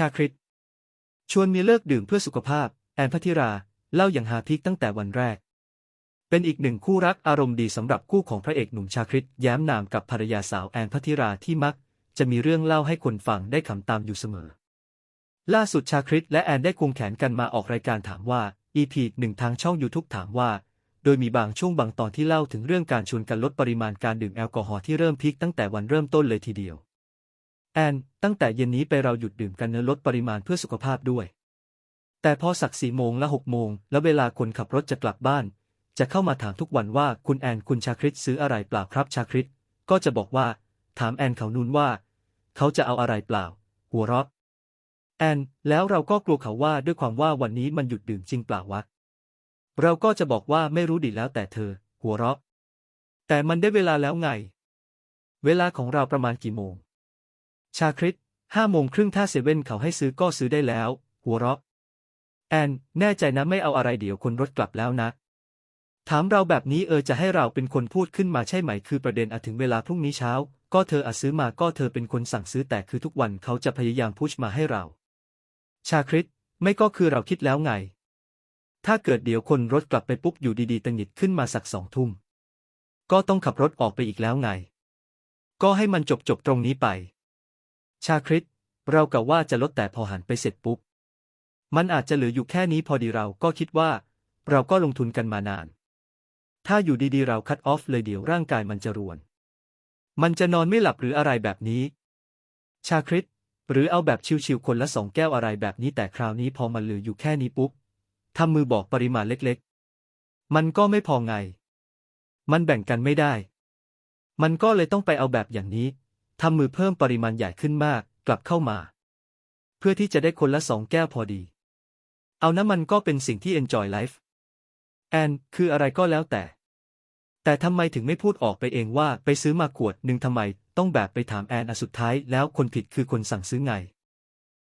ชาคริต ชวนเมียเลิกดื่มเพื่อสุขภาพ แอนพัทธิรา เล่าอย่างฮาพิกตั้งแต่วันแรก เป็นอีกหนึ่งคู่รักอารมณ์ดีสำหรับคู่ของพระเอกหนุ่มชาคริตแย้มนามกับภรรยาสาวแอนพัทธิราที่มัก จะมีเรื่องเล่าให้คนฟังได้ขำตามอยู่เสมอ ล่าสุดชาคริตและแอนได้ควงแขนกันมาออกรายการถามว่า EP หนึ่งทางช่อง YouTube ถามว่า โดยมีบางช่วงบางตอนที่เล่าถึงเรื่องการชวนกันลดปริมาณการดื่มแอลกอฮอล์ที่เริ่มพีคตั้งแต่วันเริ่มต้นเลยทีเดียว แอนตั้งแต่เย็นนี้ไปเราหยุดดื่มกันเนื้อลดปริมาณเพื่อสุขภาพด้วย แต่พอสักสี่โมงและหกโมงแล้วเวลาคนขับรถจะกลับบ้าน จะเข้ามาถามทุกวันว่าคุณแอนคุณชาคริตซื้ออะไรเปล่าครับชาคริตก็จะบอกว่า ถามแอนเขานูนว่า เขาจะเอาอะไรเปล่า หัวเราะแอนแล้วเราก็กลัวเขาว่าด้วยความว่าวันนี้มันหยุดดื่มจริงเปล่าวะเราก็จะบอกว่าไม่รู้ดิแล้วแต่เธอ หัวเราะ แต่มันได้เวลาแล้วไง เวลาของเราประมาณกี่โมง ชาคริตห้าโมงครึ่งถ้าเซเว่นเขาให้ซื้อก็ซื้อได้แล้ว หัวเราะ แอน แน่ใจนะไม่เอาอะไรเดี๋ยวคนรถกลับแล้วนะ ถามเราแบบนี้เออจะให้เราเป็นคนพูดขึ้นมาใช่ไหม คือประเด็นอะถึงเวลาพรุ่งนี้เช้า ก็เธออะซื้อมาก็เธอเป็นคนสั่งซื้อแต่คือทุกวันเขาจะพยายามพุชมาให้เรา ชาคริตไม่ก็คือเราคิดแล้วไง ถ้าเกิดเดี๋ยวคนรถกลับไปปุ๊บอยู่ดีๆตังหงิดขึ้นมาสักสองทุ่ม ก็ต้องขับรถออกไปอีกแล้วไง ก็ให้มันจบจบตรงนี้ไป ชาคริตเรากะว่าจะลดแต่พอหันไปเสร็จปุ๊บ มันอาจจะเหลืออยู่แค่นี้พอดีเราก็คิดว่า เราก็ลงทุนกันมานาน ถ้าอยู่ดีๆ เราคัดออฟเลยเดี๋ยวร่างกายมันจะรวน มันจะนอนไม่หลับหรืออะไรแบบนี้ ชาคริตหรือเอาแบบชิวๆคนละสองแก้วอะไรแบบนี้แต่คราวนี้พอมันเหลืออยู่แค่นี้ปุ๊บทำมือบอกปริมาณเล็กๆ มันก็ไม่พอไง มันแบ่งกันไม่ได้ มันก็เลยต้องไปเอาแบบอย่างนี้ ทำมือเพิ่มปริมาณใหญ่ขึ้นมากกลับเข้ามา เพื่อที่จะได้คนละสองแก้วพอดี เอาน้ำมันก็เป็นสิ่งที่ enjoy life แอนคืออะไรก็แล้วแต่ แต่ทำไมถึงไม่พูดออกไปเองว่าไปซื้อมาขวดหนึ่งทำไม ต้องแบบไปถามแอนอสุดท้ายแล้วคนผิดคือคนสั่งซื้อไง